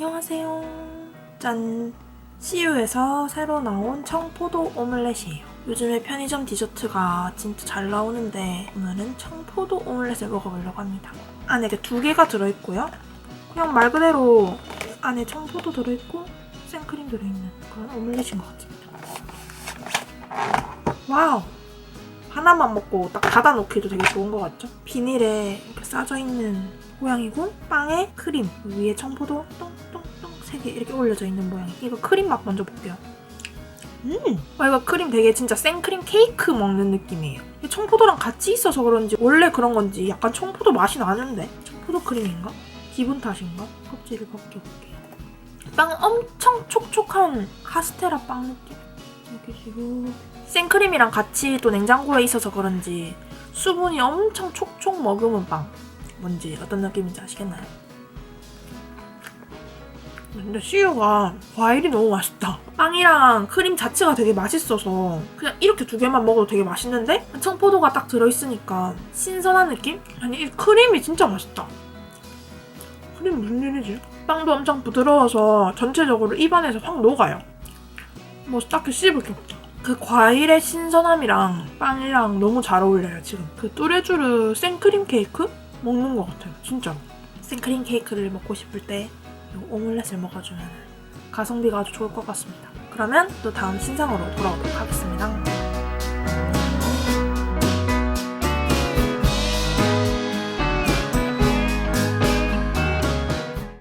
안녕하세요. 짠. CU에서 새로 나온 청포도 오믈렛이에요. 요즘에 편의점 디저트가 진짜 잘 나오는데 오늘은 청포도 오믈렛을 먹어보려고 합니다. 안에 이렇게 두 개가 들어있고요. 그냥 말 그대로 안에 청포도 들어있고 생크림 들어있는 그런 오믈렛인 것 같습니다. 와우! 하나만 먹고 딱 닫아놓기도 되게 좋은 것 같죠? 비닐에 이렇게 싸져 있는 모양이고 빵에 크림 위에 청포도 똥똥똥 세 개 이렇게 올려져 있는 모양. 이거 크림 맛 먼저 볼게요. 음, 와 이거 크림 되게 진짜 생크림 케이크 먹는 느낌이에요. 청포도랑 같이 있어서 그런지 원래 그런 건지 약간 청포도 맛이 나는데 청포도 크림인가? 기분 탓인가? 껍질을 벗겨볼게요. 빵 엄청 촉촉한 카스테라 빵 느낌. 이렇게 쭉 생크림이랑 같이 또 냉장고에 있어서 그런지 수분이 엄청 촉촉 머금은 빵. 뭔지 어떤 느낌인지 아시겠나요? 근데 CU가 과일이 너무 맛있다. 빵이랑 크림 자체가 되게 맛있어서 그냥 이렇게 두 개만 먹어도 되게 맛있는데 청포도가 딱 들어있으니까 신선한 느낌? 아니 이 크림이 진짜 맛있다. 크림 무슨 일이지? 빵도 엄청 부드러워서 전체적으로 입안에서 확 녹아요. 뭐 딱히 씹을 게 없다. 그 과일의 신선함이랑 빵이랑 너무 잘 어울려요 지금. 그 뚜레쥬르 생크림 케이크 먹는 것 같아요 진짜로. 생크림 케이크를 먹고 싶을 때이 오믈렛을 먹어주면 가성비가 아주 좋을 것 같습니다. 그러면 또 다음 신상으로 돌아오도록 하겠습니다.